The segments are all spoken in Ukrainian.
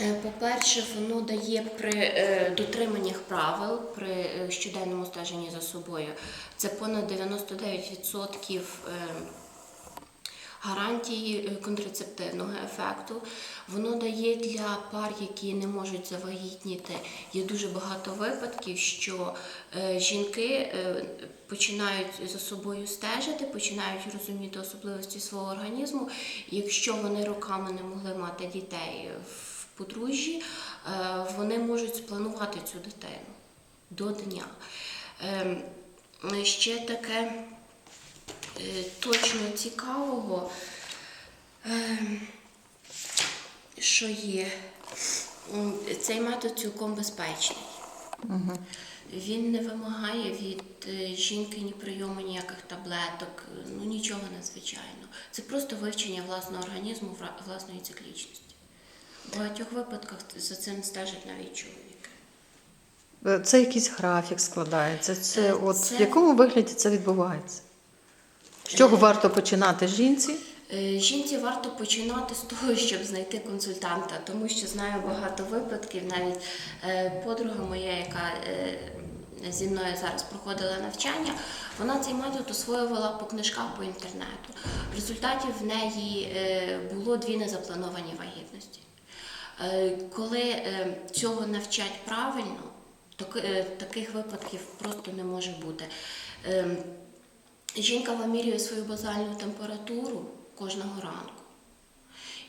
Е, По-перше, воно дає при е, дотриманнях правил при е, щоденному стеженні за собою. Це понад 99% е, гарантії контрацептивного ефекту. Воно дає для пар, які не можуть завагітніти. Є дуже багато випадків, що жінки починають за собою стежити, починають розуміти особливості свого організму. Якщо вони роками не могли мати дітей в подружжі, е, вони можуть спланувати цю дитину до дня. Ем, Ще таке е, точно цікавого, ем, що є. Цей метод цілком безпечний. Він не вимагає від е, жінки ні прийому ніяких таблеток, ну нічого надзвичайного. Це просто вивчення власного організму, власної циклічності. В багатьох випадках за цим стежить навіть чоловік. Е, Це якийсь графік складається. Це Е, от це- в якому вигляді це відбувається? З чого варто починати жінці? Е, Жінці варто починати з того, щоб знайти консультанта, тому що знаю багато випадків. Навіть е, подруга моя, яка е, зі мною зараз проходила навчання, вона цей метод освоювала по книжках по інтернету. В результаті в неї е, було дві незаплановані вагітності. Е, Коли е, цього навчать правильно, е, таких випадків просто не може бути. Жінка вимірює свою базальну температуру кожного ранку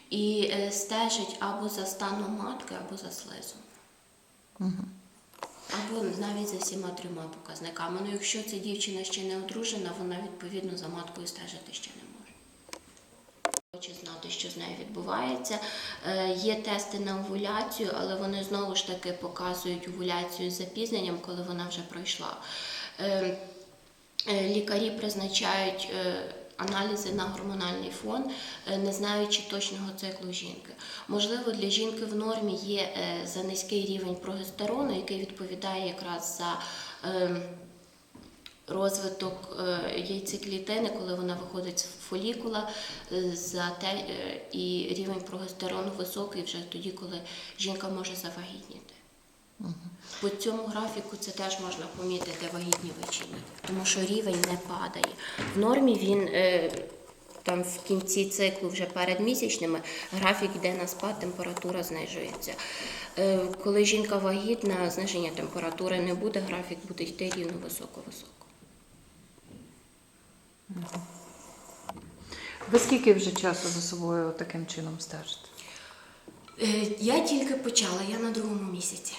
і стежить або за станом матки, або за слизом. Або навіть за всіма трьома показниками. Ну, якщо ця дівчина ще не одружена, вона відповідно за маткою стежити ще не може. Хоче знати, що з нею відбувається. Е, Є тести на овуляцію, але вони знову ж таки показують овуляцію з запізненням, коли вона вже пройшла. Е, Е, Лікарі призначають аналізи на гормональний фон, не знаючи точного циклу жінки. Можливо, для жінки в нормі є е, за низький рівень прогестерону, який відповідає якраз за е, розвиток е, яйцеклітини, коли вона виходить з фолікула, е, за те, е, і рівень прогестерону високий вже тоді, коли жінка може завагітніти. По цьому графіку це теж можна помітити вагітні вечірні, тому що рівень не падає. В нормі він там в кінці циклу, вже перед місячними, графік йде на спад, температура знижується. Коли жінка вагітна, зниження температури не буде, графік буде йти рівно високо-високо. Ви скільки вже часу за собою таким чином стежите? Е, я тільки почала, я на другому місяці.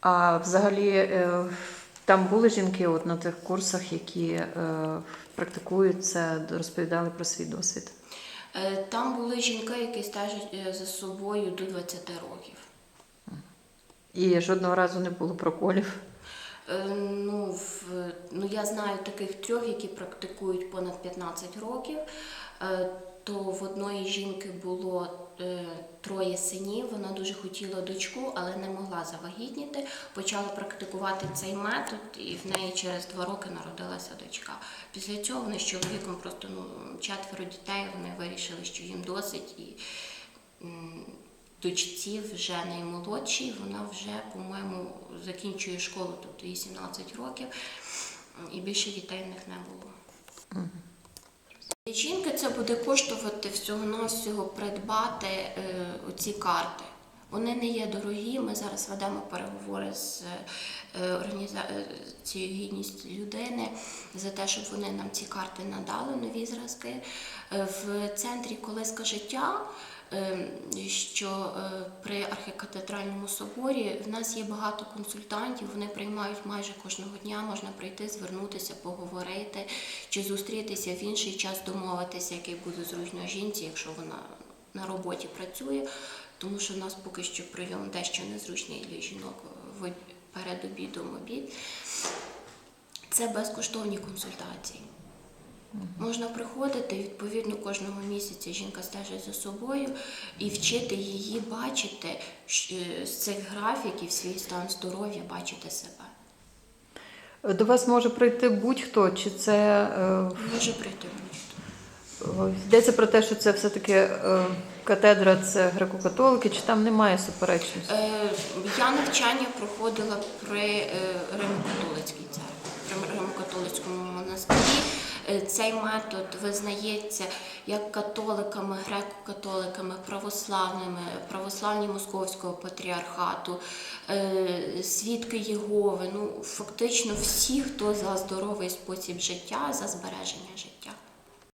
А взагалі е, там були жінки от на тих курсах, які е, практикують це, розповідали про свій досвід. Там були жінки, які стежать за собою до 20 років. І жодного разу не було проколів. Е, Ну, в, ну, я знаю таких трьох, які практикують понад 15 років. Е, То в одної жінки було е, троє синів. Вона дуже хотіла дочку, але не могла завагітніти. Почала практикувати цей метод, і в неї через два роки народилася дочка. Після цього вони з чоловіком просто ну, четверо дітей. Вони вирішили, що їм досить. І дочці вже наймолодшій, вона вже, по-моєму, закінчує школу, тобто їй 17 років, і більше дітей в них не було. Для жінки це буде коштувати всього-навсього придбати е, оці карти. Вони не є дорогі. Ми зараз ведемо переговори з е, організацією гідність людини за те, щоб вони нам ці карти надали, нові зразки. Е, В центрі Колиска життя, е, що е, при архікатедральному соборі в нас є багато консультантів. Вони приймають майже кожного дня. Можна прийти, звернутися, поговорити чи зустрітися в інший час, домовитися, який буде зручно жінці, якщо вона на роботі працює. Тому що в нас поки що прийом дещо незручний для жінок перед обідом обід. Це безкоштовні консультації. Можна приходити, відповідно, кожного місяця жінка стежить за собою і вчити її бачити з цих графіків свій стан здоров'я, бачити себе. До вас може прийти будь-хто, чи це е, Може прийти будь-хто. йдеться про те, що це все-таки е, катедра це греко-католики, чи там немає суперечності? Е, Я навчання проходила при е, Римо-католицькій церкві, при Римо-католицькому монастирі. Е, Цей метод визнається як католиками, греко-католиками, православними, православні Московського патріархату, е, свідки Єгови. Ну, фактично всі, хто за здоровий спосіб життя, за збереження життя.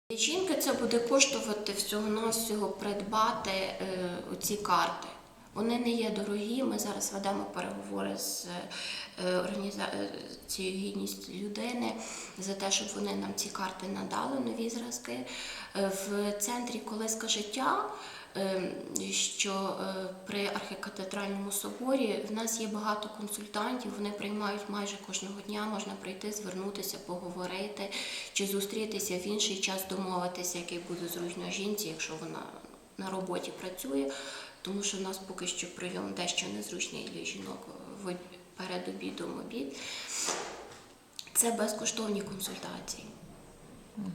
Для жінки це буде коштувати всього-навсього придбати е, оці карти. Вони не є дорогі. Ми зараз ведемо переговори з е, організацією гідність людини за те, щоб вони нам ці карти надали, нові зразки. Е, В центрі Колиска життя, е, що е, при архікатедральному соборі в нас є багато консультантів. Вони приймають майже кожного дня. Можна прийти, звернутися, поговорити чи зустрітися в інший час, домовитися, який буде зручно жінці, якщо вона на роботі працює. Тому що в нас поки що прийом дещо незручний для жінок перед обідом обід. Це безкоштовні консультації.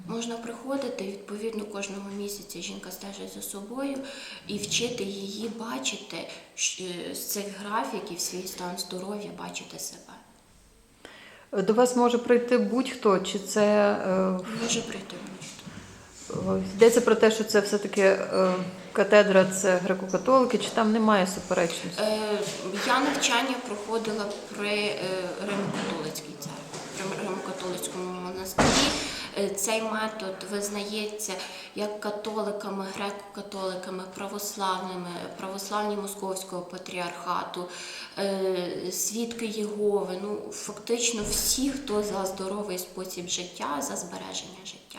Можна приходити, відповідно, кожного місяця жінка стежить за собою і вчити її бачити з цих графіків свій стан здоров'я, бачити себе. До вас може прийти будь-хто, чи це е, Може прийти будь-хто. е, йдеться про те, що це все-таки е, катедра це греко-католики, чи там немає суперечності? Е, Я навчання проходила при е, Римо-католицькій церкві, при Римо-католицькому монастирі. Е, Цей метод визнається як католиками, греко-католиками, православними, православні Московського патріархату, е, свідки Єгови. Ну, фактично всі, хто за здоровий спосіб життя, за збереження життя.